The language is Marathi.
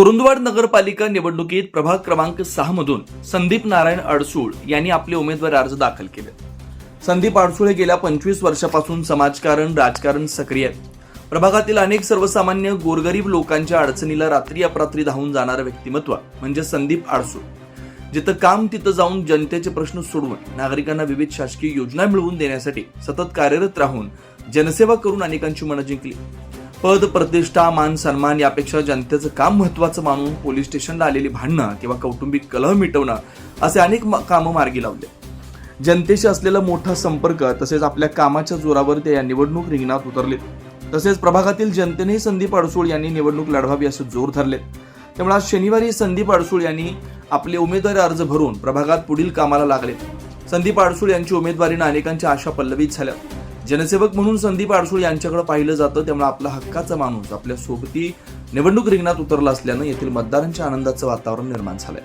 कुरुंदवाड नगरपालिका निवडणुकीत प्रभाग क्रमांक सहा मधून संदीप नारायण अडसूळ यांनी आपले उमेदवार अर्ज दाखल केले. संदीप अडसूळ हे गेल्या पंचवीस वर्षापासून समाजकारण राजकारण सक्रिय आहेत. प्रभागातील अनेक सर्वसामान्य गोरगरीब लोकांच्या अडचणीला रात्री अपरात्री धावून जाणारं व्यक्तिमत्व म्हणजे संदीप आडसूळ जिथं काम तिथं जाऊन जनतेचे प्रश्न सोडवून नागरिकांना विविध शासकीय योजना मिळवून देण्यासाठी सतत कार्यरत राहून जनसेवा करून अनेकांची मनं जिंकली. पद प्रतिष्ठा मान सन्मान यापेक्षा जनतेचं काम महत्वाचं मानून पोलीस स्टेशनला आलेली भांडणं किंवा कौटुंबिक कलह मिटवणं असे अनेक म- कामं मार्गी लावले. जनतेशी असलेला मोठा संपर्क तसेच आपल्या कामाच्या जोरावर ते या निवडणूक रिंगणात उतरले तसेच प्रभागातील जनतेनेही संदीप अडसूळ यांनी निवडणूक लढवावी असे जोर धरले त्यामुळे आज शनिवारी संदीप अडसूळ यांनी आपले उमेदवारी अर्ज भरून प्रभागात पुढील कामाला लागले संदीप अडसूळ यांची उमेदवारीनं अनेकांच्या आशा पल्लवित झाल्या. जनसेवक म्हणून संदीप आडसूळ यांच्याकडे पाहिलं जातं त्यामुळे आपला हक्काचा माणूस आपल्या सोबती निवडणूक रिंगणात उतरला असल्यानं येथील मतदारांच्या आनंदाचं वातावरण निर्माण झालंय.